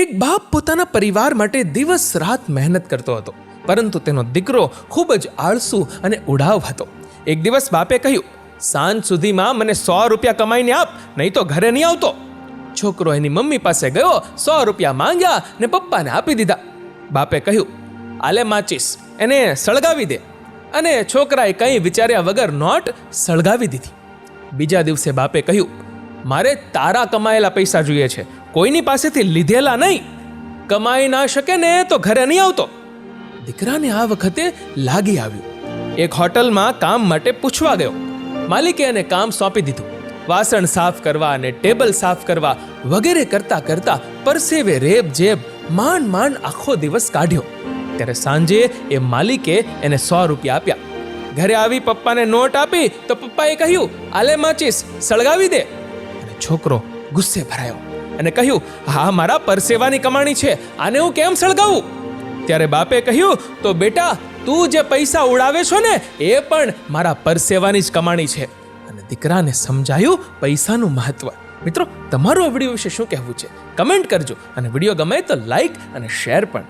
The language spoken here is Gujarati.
એક બાપ પોતાના પરિવાર માટે દિવસ રાત મહેનત કરતો હતો, પરંતુ તેનો દીકરો ખૂબ જ આળસુ અને ઉડાવ હતો. એક દિવસ બાપે કહ્યું, સાંજ સુધીમાં મને સો રૂપિયા કમાઈને આપ, નહીં તો ઘરે નહીં આવતો. છોકરો એની મમ્મી પાસે ગયો, સો રૂપિયા માંગ્યા ને પપ્પાને આપી દીધા. બાપે કહ્યું, આલે માચીસ, એને સળગાવી દે. અને છોકરાએ કંઈ વિચાર્યા વગર નોટ સળગાવી દીધી. બીજા દિવસે બાપે કહ્યું, મારે તારા કમાયેલા પૈસા જોઈએ છે કોઈની પાસેથી લીધેલા નહીં. કમાઈ ના શકે ને તો ઘરે નહીં આવતો. દીકરાને આ વખતે લાગી આવ્યું. એક હોટલમાં કામ માટે પૂછવા ગયો. માલિકે એને કામ સોંપી દીધું. વાસણ સાફ કરવા અને ટેબલ સાફ કરવા વગેરે કરતા કરતા પરસેવે રેબ જેબ માંડ માંડ આખો દિવસ કાઢ્યો. ત્યારે સાંજે એ માલિકે એને સો રૂપિયા આપ્યા. ઘરે આવી પપ્પાને નોટ આપી તો પપ્પાએ કહ્યું, આલે માચીસ, સળગાવી દે. છોકરો ગુસ્સે ભરાયો. અને કહ્યું, હા, મારા પરસેવાની કમાણી છે, આને હું કેમ સળગાવું? ત્યારે બાપે કહ્યું, તો બેટા, તું જે પૈસા ઉડાવે છો ને, એ પણ મારા પરસેવાની જ કમાણી છે. અને દીકરાને સમજાયું પૈસાનું મહત્વ. મિત્રો, તમારું આ વીડિયો વિશે શું કહેવું છે? કમેન્ટ કરજો. અને વીડિયો ગમે તો લાઈક અને શેર પણ.